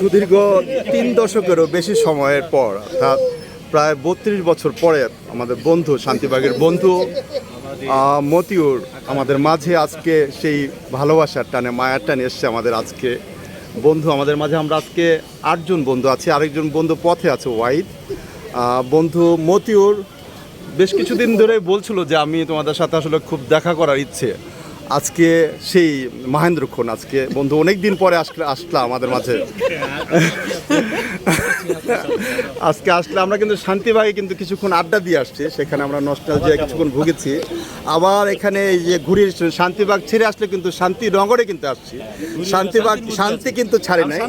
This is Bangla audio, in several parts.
সুদীর্ঘ তিন দশকেরও বেশি সময়ের পর, অর্থাৎ প্রায় বত্রিশ বছর পরে আমাদের বন্ধু, শান্তিবাগের বন্ধু মতিউর আমাদের মাঝে আজকে সেই ভালোবাসার টানে, মায়ার টানে এসছে আমাদের আজকে বন্ধু। আমাদের মাঝে আমরা আজকে আটজন বন্ধু আছি, আরেকজন বন্ধু পথে আছে ওয়াইদ। বন্ধু মতিউর বেশ কিছুদিন ধরে বলছিল যে আমি তোমাদের সাথে আসলে খুব দেখা করার ইচ্ছে। আজকে সেই মহেন্দ্রক্ষণ আজকে বন্ধু অনেক দিন পরে আসলে আসলা আমাদের মাঝে। আজকে আসলে আমরা কিন্তু শান্তিবাগে কিন্তু কিছুক্ষণ আড্ডা দিয়ে আসছি সেখানে আমরা নস্টালজিয়া কিছুক্ষণ ভুগেছি। আবার এখানে এই যে ঘুরে শান্তিবাগ ছেড়ে আসলে কিন্তু শান্তিনগরে কিন্তু আসছি। শান্তিবাগ শান্তি কিন্তু ছাড়ে নাই।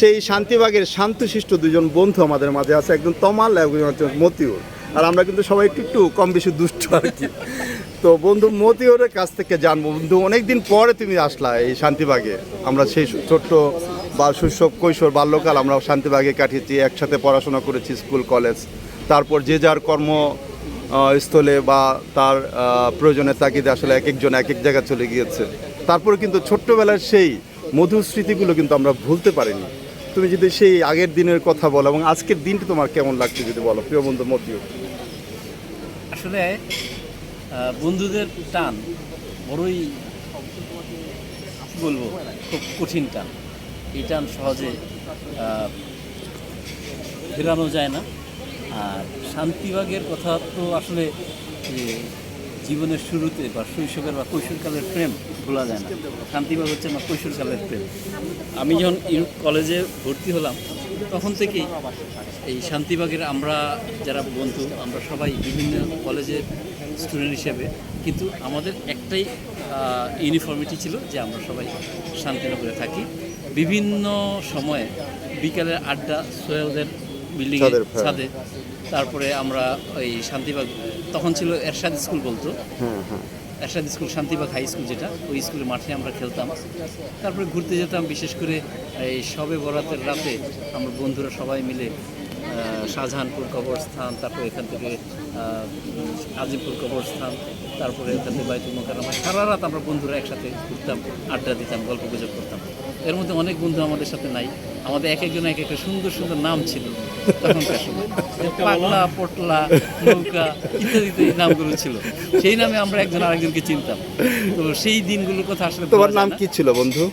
সেই শান্তিবাগের শান্তশিষ্ট দুজন বন্ধু আমাদের মাঝে আছে একজন তমাল একজন মতিউর। আর আমরা কিন্তু সবাই একটু একটু কম বেশি দুষ্ট আর কি। তো বন্ধু মতিউরের কাছ থেকে জানব। বন্ধু অনেকদিন পরে তুমি আসলা এই শান্তিবাগে। আমরা সেই ছোট্ট বা শৈশব কৈশোর বাল্যকাল আমরা শান্তিবাগে কাটিয়েছি একসাথে পড়াশোনা করেছি স্কুল কলেজ। তারপর যে যার কর্ম স্থলে বা তার আহ, প্রয়োজনের তাগিদে আসলে এক একজন এক এক জায়গায় চলে গিয়েছে। তারপরে কিন্তু ছোট্টবেলার সেই মধুর স্মৃতিগুলো কিন্তু আমরা ভুলতে পারিনি। তুমি যদি সেই আগের দিনের কথা বলো এবং আজকের দিনটা তোমার কেমন লাগছে যদি বলো, প্রিয় বন্ধু মতিও আসলে বন্ধুদের টান বড়ই বলব, খুব কঠিন টান। এই টান সহজে ফেরানো যায় না। আর শান্তিবাগের কথা তো আসলে জীবনের শুরুতে বা শৈশবের বা কৈশোরকালের প্রেম ভোলা যায় না। শান্তিবাগ হচ্ছে আমার কৈশোরকালের প্রেম। আমি যখন ইউ- কলেজে ভর্তি হলাম তখন থেকেই এই শান্তিবাগের আমরা যারা বন্ধু আমরা সবাই বিভিন্ন কলেজের স্টুডেন্ট হিসেবে কিন্তু আমাদের একটাই ইউনিফর্মিটি ছিল যে আমরা সবাই শান্তিনগরে থাকি। বিভিন্ন সময়ে বিকালের আড্ডা সোহেলদের বিল্ডিং ছাদের, হ্যাঁ। ছাদে তারপরে আমরা ওই শান্তিবাগ তখন ছিল এরশাদ স্কুল বলতো। হ্যাঁ হ্যাঁ। Ershad school Shantibag high school যেটা ওই স্কুলের মাঠে আমরা খেলতাম। তারপরে ঘুরতে যেতাম বিশেষ করে এই সবে বরাতের রাতে আমরা বন্ধুরা সবাই মিলে শাহজাহানপুর কবরস্থান তারপর এখান থেকে আজিমপুর কবরস্থান তারপরে এখান থেকে বাইতুল মোকাররমা সারা রাত আমরা বন্ধুরা একসাথে ঘুরতাম আড্ডা দিতাম গল্প গুজব করতাম। এর মধ্যে অনেক বন্ধু আমাদের সাথে নাই। আমাদের এক একজন এক একটা সুন্দর সুন্দর নাম ছিল। তখনকার সময়। পাগলা পটলা নৌকা ইত্যাদি ইত্যাদি নামগুলো ছিল। সেই নামে আমরা একজন আরেকজনকে চিনতাম। তো সেই দিনগুলোর কথা আসলে তোমার নাম কি ছিল বন্ধু?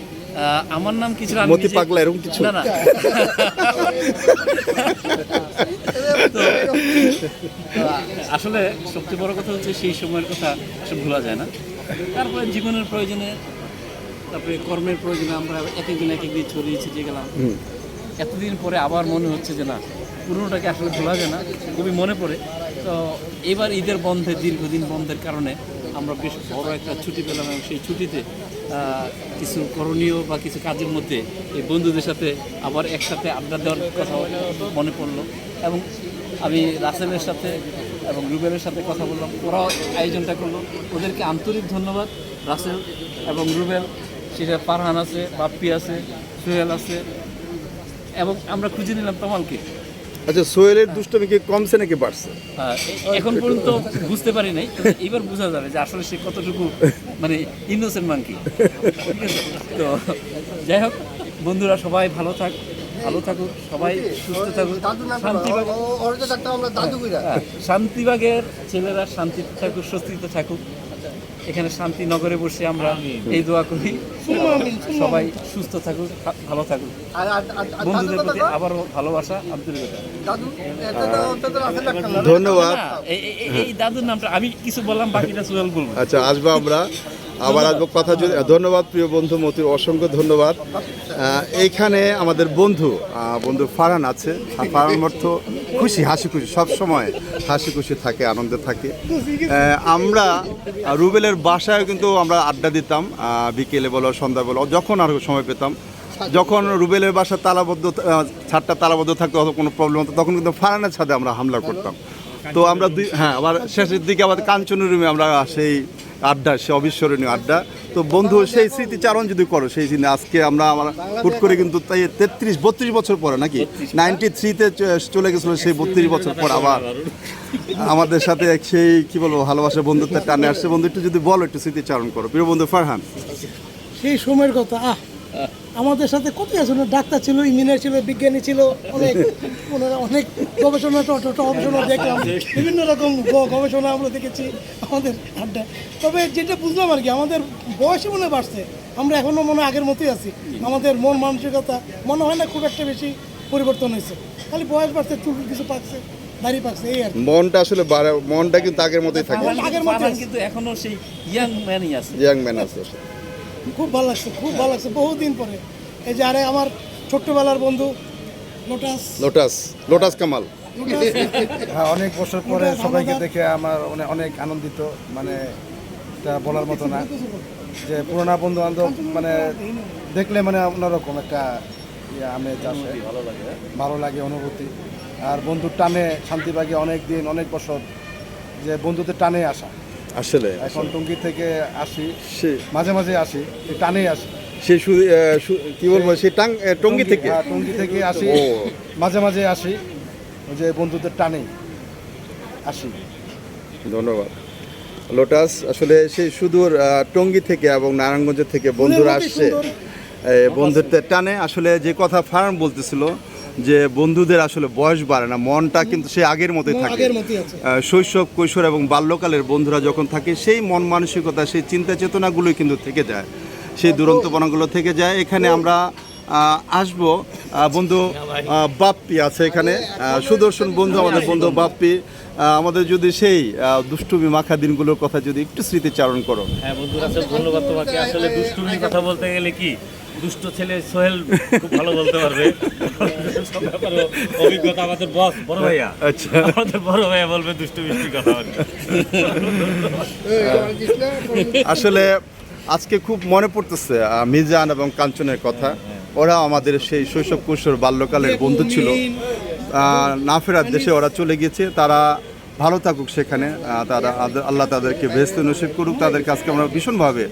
আমার নাম কিছু আমি মতি পাগলা এরকম কিছু? না না। আসলে সবচেয়ে বড় কথা হচ্ছে সেই সময়ের কথা আসলে ভোলা যায় না। তারপরে জীবনের প্রয়োজনে তারপরে কর্মের প্রয়োজনে আমরা এক একদিন এক একদিন ছড়িয়ে ছিটিয়ে গেলাম। এতদিন পরে আবার মনে হচ্ছে যে না পুরনোটাকে আসলে ভোলা যায় না খুবই মনে পড়ে। তো এবার ঈদের বন্ধে দীর্ঘদিন বন্ধের কারণে আমরা বেশ বড় একটা ছুটি পেলাম এবং সেই ছুটিতে কিছু করণীয় বা কিছু কাজের মধ্যে এই বন্ধুদের সাথে আবার একসাথে আড্ডা দেওয়ার কথা মনে পড়ল এবং আমি রাসেলের সাথে এবং রুবেলের সাথে কথা বললাম। ওরাও আয়োজনটা করল। ওদেরকে আন্তরিক ধন্যবাদ রাসেল এবং রুবেল। সেটা পারহান আছে বাপ্পি আছে সোহেল আছে এবং আমরা খুঁজে নিলাম তমালকে। আচ্ছা সোহেলের দুষ্টমি কি কমছে নাকি বাড়ছে? এখন পর্যন্ত বুঝতে পারি নাই এবার বোঝা যাবে যে আসলে সে কতটুকু মানে ইনোসেন্ট মাঙ্কি ঠিক আছে? তো যাই হোক বন্ধুরা সবাই ভালো থাক ভালো থাকুক সবাই সুস্থ থাকুক শান্তিবাগ হ্যাঁ, শান্তিবাগের ছেলেরা শান্তিতে থাকুক স্বস্তিতে থাকুক। এখানে শান্তিনগরে বসে আমরা এই দোয়া করি। সবাই সুস্থ থাকুক ভালো থাকুক। বন্ধুদের প্রতি আবারও ভালোবাসা আব্দুল ধন্যবাদ। এই দাদুর নামটা আমি কিছু বললাম বাকিটা সুহেল বলব। আচ্ছা আসব আমরা। আবার আসব কথা যদি ধন্যবাদ প্রিয় বন্ধু মতির, অসংখ্য ধন্যবাদ। এইখানে আমাদের বন্ধু বন্ধু ফারহান আছে। আর ফারহান অর্থ খুশি, হাসি খুশি, সব সময় হাসি খুশি থাকে, আনন্দে থাকে। আমরা রুবেলের বাসায় কিন্তু আমরা আড্ডা দিতাম বিকেলে বলো সন্ধ্যা বলো, যখন আর সময় পেতাম। যখন রুবেলের বাসা তালাবদ্ধ ছাদটা তালাবদ্ধ থাকতো, অত কোনো প্রবলেম হতো, তখন কিন্তু ফারহানের ছাদে আমরা হামলা করতাম। তো আমরা দুই হ্যাঁ আবার শেষের দিকে আমাদের কাঞ্চনের রুমে আমরা সেই আড্ডা, সে অবিস্মরণীয় আড্ডা। তো বন্ধু, সেই স্মৃতিচারণ যদি করো, সেই দিনে আজকে আমরা আমার হুট করে কিন্তু তাই তেত্রিশ, বত্রিশ বছর পরে নাকি? নাইনটি থ্রিতে চলে গেছিল সেই বত্রিশ বছর পর আবার। আমাদের সাথে সেই, কী বলব ভালোবাসা বন্ধুত্বের টানে আসছে। বন্ধু, একটু যদি বলো, একটু স্মৃতিচারণ করো। প্রিয় বন্ধু, ফারহান। সেই সময়ের কথা, আহ! আমাদের সাথে কত আছে ডাক্তার ছিল ইঞ্জিনিয়ার ছিল বিজ্ঞানী ছিল অনেক। মানে অনেক গবেষণা ট- ট- গবেষণা দেখলাম। বিভিন্ন রকম গবেষণা আমরা দেখেছি আমাদের আড্ডা তবে যেটা বুঝলাম আর কি আমাদের বয়সে মনে বাড়ছে। আমরা এখনও মনে হয় আগের মতোই আছি। আমাদের মন মানসিকতা মনে হয় না খুব একটা বেশি পরিবর্তন হয়েছে। খালি বয়স বাড়ছে চুল কিছু পাকছে দাড়ি পাকছে এই আর কি। মনটা আসলে মনটা কিন্তু আগের মতোই থাকে। আগের মতো কিন্তু এখনও সেই ইয়াং ম্যানই আছে। ইয়াং ম্যান আছে। খুব ভালো লাগছে খুব ভালো লাগছে বহুদিন পরে। এই যে আরে আমার ছোট্টবেলার বন্ধু লোটাস। Lotus lotus Kamal. হ্যাঁ অনেক বছর পরে সবাইকে দেখে আমার মানে অনেক আনন্দিত মানে এটা বলার মতো না। যে পুরোনো বন্ধু বান্ধব মানে দেখলে মানে অন্যরকম একটা ইয়ে আমেজ আসে। ভালো লাগে। ভালো লাগে অনুভূতি। আর বন্ধুর টানে শান্তিবাগে অনেক দিন অনেক বছর যে বন্ধুদের টানে আসা। আসলে। এখন টঙ্গি থেকে আসি সে মাঝে মাঝে আসি টানেই আসি। সে কি বলব সে টাং টঙ্গি থেকে? হ্যাঁ, টঙ্গি থেকে আসি মাঝে মাঝে আসি ওই যে বন্ধুদের টানে আসি। ধন্যবাদ। লোটাস আসলে সেই সুদূর টঙ্গী থেকে এবং নারায়ণগঞ্জ থেকে বন্ধুরা আসছে। বন্ধুত্বের টানে আসলে যে কথা ফার্ম বলতেছিল যে বন্ধুদের আসলে বয়স বাড়ে না মনটা কিন্তু সে আগের মতোই থাকে। শৈশব কৈশোর এবং বাল্যকালের বন্ধুরা যখন থাকে সেই মন মানসিকতা সেই চিন্তা চেতনাগুলোই কিন্তু থেকে যায়। সেই দুরন্তপনাগুলো থেকে যায়। এখানে আমরা আসব। বন্ধু বাপ্পি আছে এখানে। সুদর্শন বন্ধু আমাদের বন্ধু বাপ্পি। আমাদের যদি সেই দুষ্টুমি মাখা দিনগুলোর কথা যদি একটু স্মৃতিচারণ করো। হ্যাঁ বন্ধুরা ধন্যবাদ তোমাকে। আসলে দুষ্টুমির কথা বলতে গেলে কি দুষ্ট ছেলে সোহেল খুব ভালো বলতে পারবে। সব ব্যাপারে অভিজ্ঞতা আমাদের বস বড় ভাইয়া। আচ্ছা। আমাদের বড় ভাইয়া বলবে দুষ্টু মিষ্টি কথা আসলে আজকে খুব মনে পড়তেছে মিজান এবং কাঞ্চনের কথা। ওরা আমাদের সেই শৈশব কৈশোর বাল্যকালের বন্ধু ছিল। না ফেরার দেশে ওরা চলে গিয়েছে। তারা ভালো থাকুক সেখানে। তারা আল্লাহ তাদেরকে বেহস্ত নসিব করুক। তাদেরকে আজকে আমরা ভীষণভাবে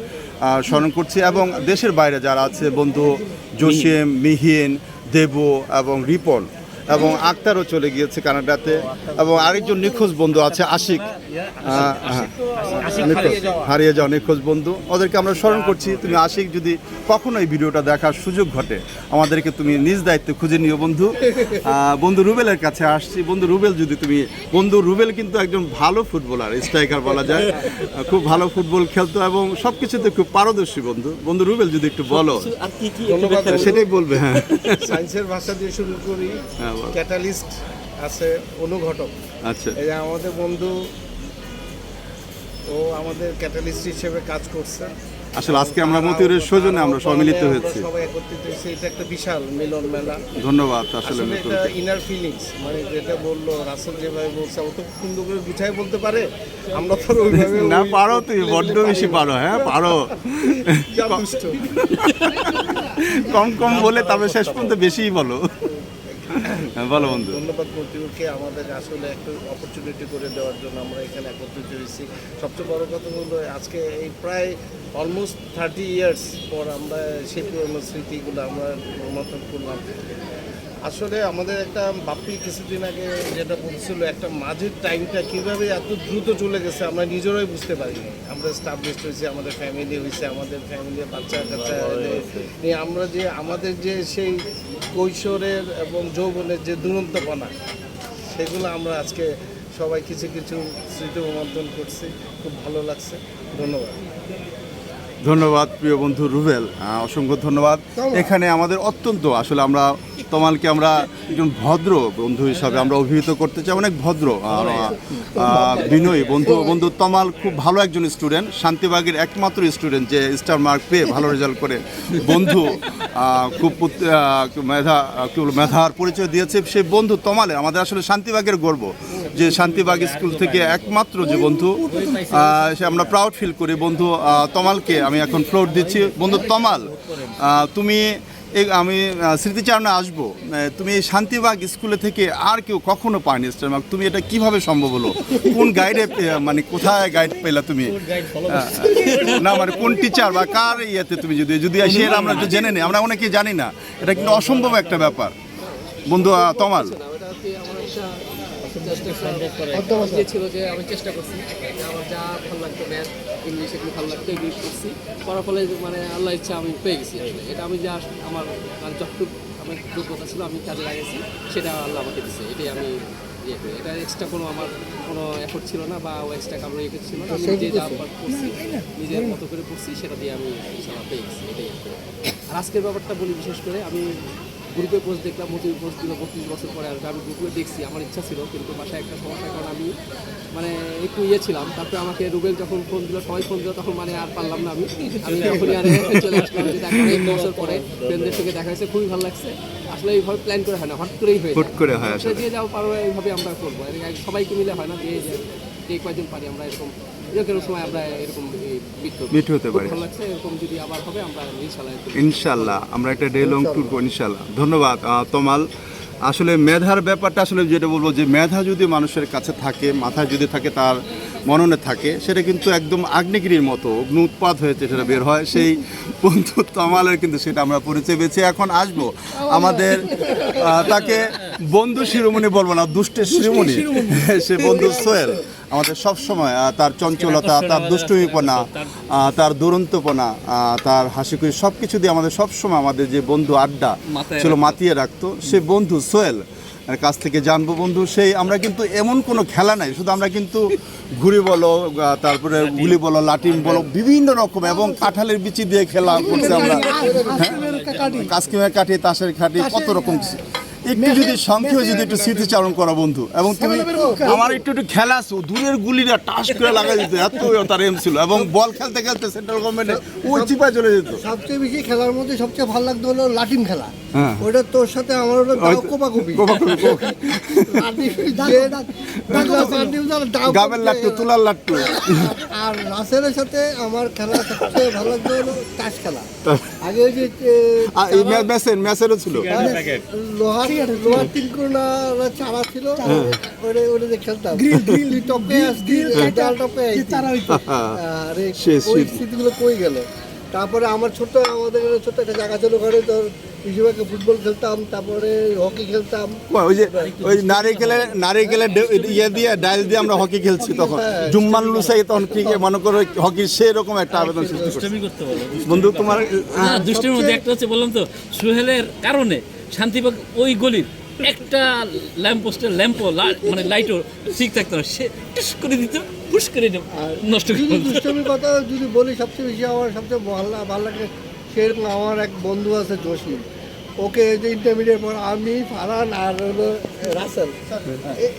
স্মরণ করছি এবং দেশের বাইরে যারা আছে বন্ধু জসিম মিহিন দেব এবং রিপন এবং আক্তারও চলে গিয়েছে কানাডাতে এবং আরেকজন নিখোঁজ বন্ধু আছে আশিক। হ্যাঁ। নিখোঁজ হারিয়ে যাও নিখোঁজ বন্ধু। ওদেরকে আমরা স্মরণ করছি তুমি আশিক যদি কখনো এই ভিডিওটা দেখার সুযোগ ঘটে আমাদেরকে তুমি নিজ দায়িত্বে খুঁজে নিও বন্ধু। বন্ধু রুবেলের কাছে আসছি। বন্ধু রুবেল যদি তুমি বন্ধু রুবেল কিন্তু একজন ভালো ফুটবলার স্ট্রাইকার বলা যায়। খুব ভালো ফুটবল খেলতো এবং সব কিছুতে খুব পারদর্শী বন্ধু। বন্ধু রুবেল যদি একটু বলো। আর কি কি সেটাই বলবে হ্যাঁ। সায়েন্সের ভাষা দিয়ে শুরু করি। হ্যাঁ। ক্যাটালিস্ট আছে অনুঘটক আচ্ছা। এই যে আমাদের বন্ধু ও আমাদের ক্যাটালিস্ট হিসেবে কাজ করছে। আসলে আজকে আমরা মতিউরের সৌজন্যে আমরা সম্মিলিত হয়েছি। সবাই একত্রিত হয়েছি। এটা একটা বিশাল মিলন মেলা। ধন্যবাদ আসলে এটা ইনার ফিলিংস মানে যেটা বলল রাসেল যেভাবে বলছে ও তো সুন্দর করে গুছাই বলতে পারে। আমরা তো ওইভাবে না পারো তুই বড্ড বেশি পারো হ্যাঁ পারো। কম কম বলে তবে শেষ পর্যন্ত বেশিই বলো। হ্যাঁ, বলো বন্ধু। ধন্যবাদ মন্ত্রীকে আমাদের আসলে একটা অপরচুনিটি করে দেওয়ার জন্য আমরা এখানে একত্রিত হয়েছি। সবচেয়ে বড় কথা হলো আজকে এই প্রায় অলমোস্ট থার্টি ইয়ার্স পর আমরা সেই পুরনো স্মৃতিগুলো আমরা মতন করলাম। আসলে আমাদের একটা বাপ্পি কিছুদিন আগে যেটা বলছিল একটা মাঝের টাইমটা কীভাবে এত দ্রুত চলে গেছে আমরা নিজেরাই বুঝতে পারিনি। আমরা স্টাবলিশ হয়েছি আমাদের ফ্যামিলি হয়েছে আমাদের ফ্যামিলির বাচ্চা কাচ্চা নিয়ে আমরা যে আমাদের যে সেই কৈশোরের এবং যৌবনের যে দুরন্তপনা সেগুলো আমরা আজকে সবাই কিছু কিছু স্মৃতি রোমন্থন করছি। খুব ভালো লাগছে। ধন্যবাদ। ধন্যবাদ প্রিয় বন্ধু রুবেল। অসংখ্য ধন্যবাদ। এখানে আমাদের অত্যন্ত আসলে আমরা তমালকে আমরা একজন ভদ্র বন্ধু হিসাবে আমরা অভিহিত করতে চাই, অনেক ভদ্র বিনয়ী বন্ধু বন্ধু তমাল খুব ভালো একজন স্টুডেন্ট শান্তিবাগের একমাত্র স্টুডেন্ট যে স্টার মার্ক পেয়ে ভালো রেজাল্ট করে বন্ধু খুব মেধা মেধার পরিচয় দিয়েছে। সেই বন্ধু তমালে আমাদের আসলে শান্তিবাগের গর্ব যে শান্তিবাগ স্কুল থেকে একমাত্র যে বন্ধু সে আমরা প্রাউড ফিল করি। বন্ধু তমালকে আমি এখন ফ্লোর দিচ্ছি। বন্ধু তমাল তুমি আমি স্মৃতিচারণে আসব। তুমি এই শান্তিবাগ স্কুলে থেকে আর কেউ কখনো পায়নি স্টারমার্ক তুমি এটা কীভাবে সম্ভব হলো? কোন গাইডে মানে কোথায় গাইড পেলা তুমি? না মানে কোন টিচার বা কার ইয়েতে তুমি যদি যদি সেটা আমরা একটু জেনে নিই। আমরা অনেকেই জানি না। এটা কিন্তু অসম্ভব একটা ব্যাপার। বন্ধু তমাল। ছিল যে আমি চেষ্টা করছি। আমার যা ভালো লাগতো ম্যাথ ইংলিশ এগুলো ভালো লাগতো এগুলো করছি করার ফলে মানে আল্লাহ ইচ্ছা আমি পেয়ে গেছি এটা আমি যা আমার মানে যতটুকু আমার যোগ্যতা ছিল আমি কাজে লাগাইছি সেটা আল্লাহ আমাকে দিচ্ছে এটাই আমি ইয়ে করি। এটা এক্সট্রা কোনো আমার কোনো এফোর্ট ছিল না বা এক্সট্রা কারও ইয়ে ছিল না। আমি নিজে যা পার- করছি নিজের মতো করে করছি সেটা দিয়ে আমি ইনশাল্লাহ পেয়ে গেছি। এটাই আর আজকের ব্যাপারটা বলি বিশেষ করে আমি গ্রুপে পোস্ট দেখলাম মোটিভ পোস্ট দিল বত্রিশ বছর পরে আর আমি গ্রুপে দেখছি আমার ইচ্ছা ছিল কিন্তু বাসায় একটা সমস্যার কারণে আমি মানে একটু ইয়ে ছিলাম। তারপরে আমাকে রুবেল যখন ফোন দিল সবাই ফোন দিল তখন মানে আর পারলাম না আমি। আমি তখনই আর চলে আসলাম যে এক বছর পরে ফ্রেন্ডদের সঙ্গে দেখা হয়েছে খুবই ভালো লাগছে। আসলে এইভাবে প্ল্যান করে হয় না হট করেই হয়ে হুট করে হয় যে যাও পারো এইভাবে আমরা করব। সবাইকে মিলে হয় না যে যে- যে পারি আমরা এরকম। এরকম সময় আমরা এরকম মিট হতে পারি। ইনশাল্লাহ আমরা একটা ডে লং ট্যুর করব ইনশাল্লাহ। ধন্যবাদ তোমাল তমাল। আসলে মেধার ব্যাপারটা আসলে যেটা বলব যে মেধা যদি মানুষের কাছে থাকে মাথায় যদি থাকে তার মননে থাকে সেটা কিন্তু একদম আগ্নেয়গিরির মতো অগ্নি উৎপাদ হয়েছে সেটা বের হয়। সেই বন্ধু তমালের কিন্তু সেটা আমরা পরিচয় পেয়েছি। এখন আসব আমাদের তাকে বন্ধু শিরোমণি বলব না দুষ্টের শিরোমণি। সে বন্ধু সোহেল। আমাদের সব সময় তার চঞ্চলতা তার দুষ্টুমিপনা তার দুরন্তপনা তার হাসিখুশি সব কিছু দিয়ে আমাদের সবসময় আমাদের যে বন্ধু আড্ডা ছিল মাতিয়ে রাখতো সে বন্ধু সোহেল। কাছ থেকে জানব বন্ধু। সেই আমরা কিন্তু এমন কোনো খেলা নাই। শুধু আমরা কিন্তু ঘুড়ি বলো তারপরে গুলি বলো লাটিম বলো বিভিন্ন রকম এবং কাঁঠালের বিচি দিয়ে খেলা করছে আমরা। কাস্কিমের কাঠি তাসের কাঠি কত রকম কিছু। একটু যদি সংক্ষেপে যদি একটু স্মৃতিচারণ করা বন্ধু। এবং তুমি আমার একটু একটু খেলা আছে দূরের গুলিটা টাস করে লাগাই যেত এত তার এম ছিল। এবং বল খেলতে খেলতে সেন্ট্রাল গভর্নমেন্টে ওই চিপায় চলে যেত। সবচেয়ে বেশি খেলার মধ্যে সবচেয়ে ভালো লাগতো হলো লাটিম খেলা। হ্যাঁ। ওটা তোর সাথে আমার দাও কোপাকুপি। গাবের লাট্টু তুলার লাট্টু। আর রাসেলের সাথে আমার খেলা সবচেয়ে ভালো লাগতো হলো তাস খেলা। আগে ওই যে ছিল। লোহার লোহার তিন কোনা চারা ছিল। ওটা ওটা যে খেলতাম। Grill grill. টপে আসতি ডাল টপে স্মৃতি। স্মৃতিগুলো কই গেল? তারপরে আমার ছোট্ট আমাদের ছোট্ট একটা জায়গা ছিল ঘরে তোর বেশিরভাগ ফুটবল খেলতাম তারপরে হকি খেলতাম। ওই যে ওই নারিকেলের নারিকেলের ইয়ে দিয়ে ডাইল দিয়ে আমরা হকি খেলছি তখন। জুম্মান লুসাই তখন ক্রিকেট মনে করো হকির সেই রকম একটা আবেদন সৃষ্টি করতে বন্ধু তোমার না দুষ্টের মধ্যে একটা হচ্ছে বললাম তো সোহেলের কারণে শান্তিবাগ ওই গলির একটা ল্যাম্প পোস্টের ল্যাম্পও মানে লাইটও ঠিক থাকতো না। সে টুস করে দিত পুশ করে দিত, নষ্ট করে। দুষ্টমির কথা যদি বলি সবচেয়ে বেশি আমার সবচেয়ে ভালো ভালো লাগে সেরকম আমার এক বন্ধু আছে জসিম। ওকে যে ইন্টারমিডিয়েট পর আমি ফারান আর হলো রাসেল।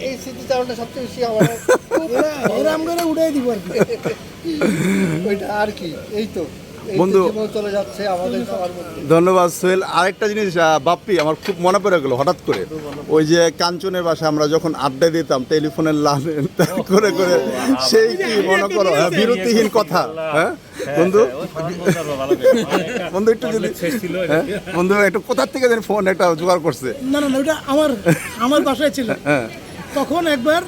এই স্মৃতিচারণটা সবচেয়ে বেশি আমার এরাম করে উড়াই দিব আর কি। ওইটা আর কি এই তো। বন্ধু- চলে যাচ্ছে আমাদের ধন্যবাদ সোহেল। আরেকটা জিনিস বাপ্পি আমার খুব মনে পড়ে গেলো হঠাৎ করে। ওই যে কাঞ্চনের বাসায় আমরা যখন আড্ডা দিতাম টেলিফোনের লাইনে করে করে সেই কি মনে করো হ্যাঁ, বিরতিহীন কথা হ্যাঁ? বন্ধু? বন্ধু একটু যদি হ্যাঁ বন্ধু একটু কোথার থেকে যেন ফোন একটা জোগাড় করছে? না না না ওটা আমার আমার বাসায় ছিল। হ্যাঁ। তখন একবার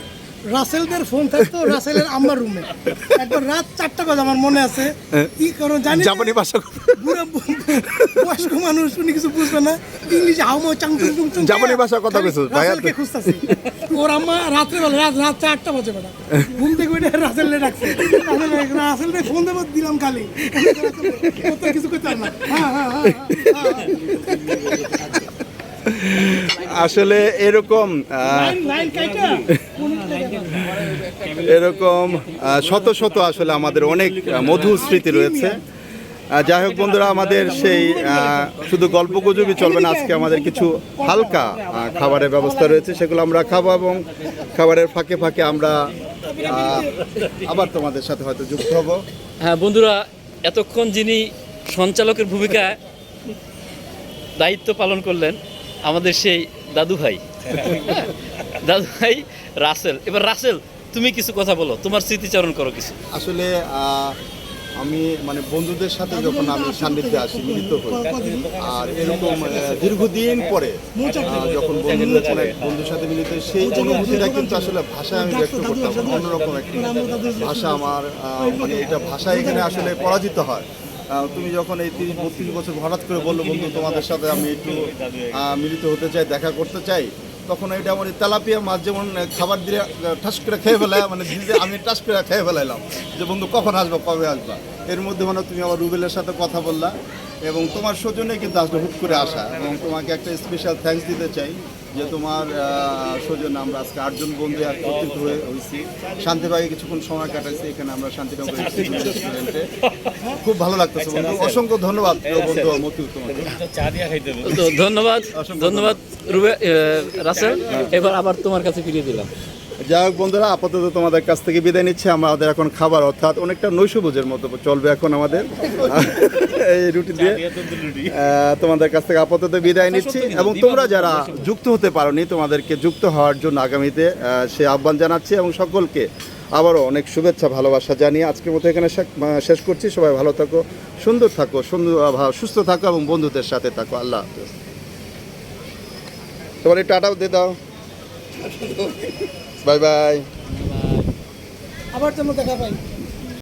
রাসেলদের ফোন থাকতো রাসেলের আমার রুমে একবার রাত চারটা বাজে আমার মনে আছে। কি করো জানি না, জাপানি ভাষা বুড়ো বয়স্ক মানুষ উনি কিছু বুঝবে না। ইংলিশে হাউমো চাং চুং জাপানি ভাষা কথা কইছো, ভাই রাসেলকে খুঁজতাছি। ওর আম্মা রাত্রে বেলা রাত রাত চারটা বাজে বেলা ঘুম থেকে উঠে রাসেলরে ডাকছে। রাসেলরে ফোন দেবো দিলাম খালি। কত কিছু করতে না। হ্যাঁ হ্যাঁ হ্যাঁ হ্যাঁ, হ্যাঁ। আসলে এরকম এরকম শত শত আসলে আমাদের অনেক মধুর স্মৃতি রয়েছে। যাই হোক বন্ধুরা আমাদের সেই শুধু গল্প গুজবই চলবে না আজকে আমাদের কিছু হালকা খাবারের ব্যবস্থা রয়েছে সেগুলো আমরা খাব এবং খাবারের ফাঁকে ফাঁকে আমরা আবার তোমাদের সাথে হয়তো যুক্ত হব। হ্যাঁ বন্ধুরা এতক্ষণ যিনি সঞ্চালকের ভূমিকায় দায়িত্ব পালন করলেন আমাদের সেই দাদু ভাই। দাদু ভাই রাসেল। এবার রাসেল, তুমি কিছু কথা বলো, তোমার স্মৃতিচারণ করো কিছু। আসলে আমি মানে বন্ধুদের সাথে যখন আমি সান্নিধ্যে আসি, মিলিত হই, আর এরকম দীর্ঘদিন পরে যখন বন্ধুদের কোনো এক বন্ধুর সাথে মিলিত সেই অনুভূতিটা কিন্তু আসলে ভাষায় আমি ব্যক্ত করতাম অন্যরকম একটি ভাষা আমার মানে এটা ভাষা এখানে আসলে পরাজিত হয়। তুমি যখন এই তিরিশ, বত্রিশ বছর হঠাৎ করে বলল, বন্ধু, তোমাদের সাথে আমি একটু মিলিত হতে চাই, দেখা করতে চাই, তখন এটা আমার তেলাপিয়া মাছ যেমন খাবার দিয়ে ঠাস করে খেয়ে ফেলায় মানে দিদি আমি টাস করে খেয়ে ফেলাইলাম যে, বন্ধু, কখন আসবা? কবে আসবা? এর মধ্যে মানে তুমি আবার রুবেলের সাথে কথা বললা এবং তোমার সৌজন্যে কিন্তু আসলে হুট করে আসা। এবং তোমাকে একটা স্পেশাল থ্যাঙ্কস দিতে চাই যে তোমার সৌজন্য আমরা আজকে আটজন বন্ধু একত্রিত হয়ে হয়েছি। শান্তিবাগে কিছুক্ষণ সময় কাটাইছি এখানে আমরা শান্তিনগর রেস্টুরেন্টে খুব ভালো লাগতেছে বন্ধু। অসংখ্য ধন্যবাদ বন্ধু মতিউর তোমাকে। ধন্যবাদ ধন্যবাদ রুবে রাসেল। এবার আবার তোমার কাছে ফিরিয়ে দিলাম। যাই হোক বন্ধুরা আপাতত তোমাদের কাছ থেকে বিদায় নিচ্ছে। আমাদের এখন খাবার অর্থাৎ অনেকটা নৈশভোজের মতো চলবে এখন আমাদের। এই রুটি দিয়ে তোমাদের কাছ থেকে আপাতত বিদায় নিচ্ছি। এবং তোমরা যারা যুক্ত হতে পারোনি তোমাদেরকে যুক্ত হওয়ার জন্য আগামীতে সে আহ্বান জানাচ্ছি এবং সকলকে আবারও অনেক শুভেচ্ছা ভালোবাসা জানিয়ে আজকের মতো এখানে শেষ- করছি। সবাই ভালো থাকো সুন্দর থাকো সুন্দর সুস্থ থাকো এবং বন্ধুদের সাথে থাকো। আল্লাহ হাফেজ। তোমার এই টাটাও দিয়ে দাও। বাই বাই আবার তোমরা দেখা পাই